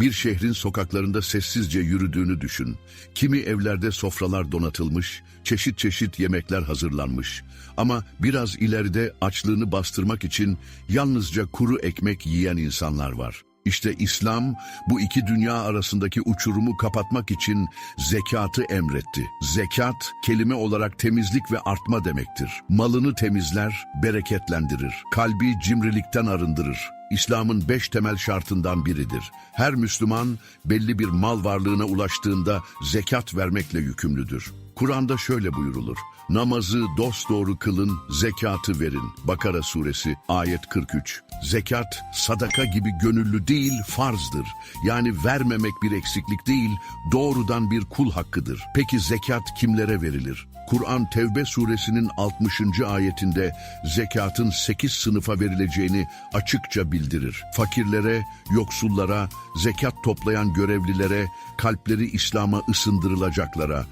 Bir şehrin sokaklarında sessizce yürüdüğünü düşün. Kimi evlerde sofralar donatılmış, çeşit çeşit yemekler hazırlanmış. Ama biraz ileride açlığını bastırmak için yalnızca kuru ekmek yiyen insanlar var. İşte İslam bu iki dünya arasındaki uçurumu kapatmak için zekatı emretti. Zekat kelime olarak temizlik ve artma demektir. Malını temizler, bereketlendirir. Kalbi cimrilikten arındırır. İslam'ın beş temel şartından biridir. Her Müslüman belli bir mal varlığına ulaştığında zekat vermekle yükümlüdür. Kur'an'da şöyle buyurulur. Namazı dosdoğru kılın, zekatı verin. Bakara suresi ayet 43. Zekat, sadaka gibi gönüllü değil, farzdır. Yani vermemek bir eksiklik değil, doğrudan bir kul hakkıdır. Peki zekat kimlere verilir? Kur'an Tevbe suresinin 60. ayetinde zekatın 8 sınıfa verileceğini açıkça bildirir. Fakirlere, yoksullara, zekat toplayan görevlilere, kalpleri İslam'a ısındırılacaklara,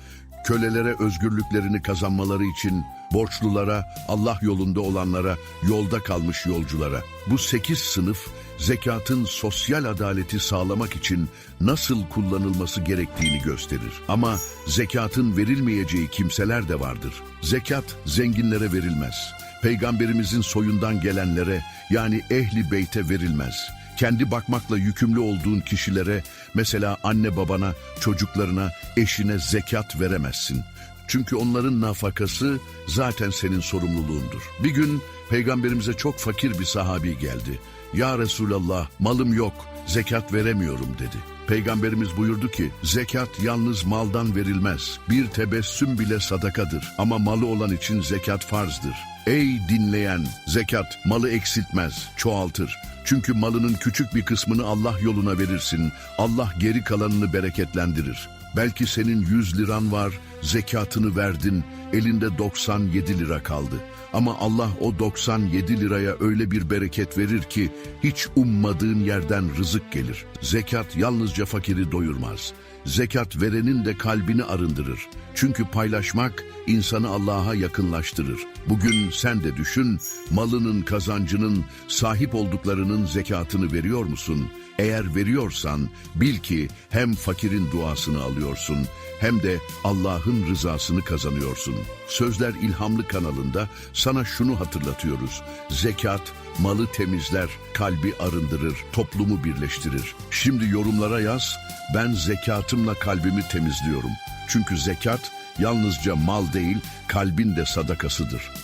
kölelere özgürlüklerini kazanmaları için borçlulara, Allah yolunda olanlara, yolda kalmış yolculara. Bu sekiz sınıf zekatın sosyal adaleti sağlamak için nasıl kullanılması gerektiğini gösterir. Ama zekatın verilmeyeceği kimseler de vardır. Zekat zenginlere verilmez. Peygamberimizin soyundan gelenlere yani ehli beyte verilmez kendi bakmakla yükümlü olduğun kişilere, mesela anne babana, çocuklarına, eşine zekat veremezsin. Çünkü onların nafakası zaten senin sorumluluğundur. Bir gün peygamberimize çok fakir bir sahabi geldi. Ya Resulallah malım yok, zekat veremiyorum dedi. Peygamberimiz buyurdu ki, zekat yalnız maldan verilmez. Bir tebessüm bile sadakadır ama malı olan için zekat farzdır. Ey dinleyen, zekat malı eksiltmez, çoğaltır. Çünkü malının küçük bir kısmını Allah yoluna verirsin. Allah geri kalanını bereketlendirir. Belki senin 100 liran var, zekatını verdin, elinde 97 lira kaldı. Ama Allah o 97 liraya öyle bir bereket verir ki hiç ummadığın yerden rızık gelir. Zekat yalnızca fakiri doyurmaz. Zekat verenin de kalbini arındırır. Çünkü paylaşmak insanı Allah'a yakınlaştırır. Bugün sen de düşün, malının, kazancının, sahip olduklarının zekatını veriyor musun? Eğer veriyorsan bil ki hem fakirin duasını alıyorsun hem de Allah'ın rızasını kazanıyorsun. Sözler İlhamlı kanalında sana şunu hatırlatıyoruz. Zekat malı temizler, kalbi arındırır, toplumu birleştirir. Şimdi yorumlara yaz, ben zekatımla kalbimi temizliyorum. Çünkü zekat yalnızca mal değil, kalbin de sadakasıdır.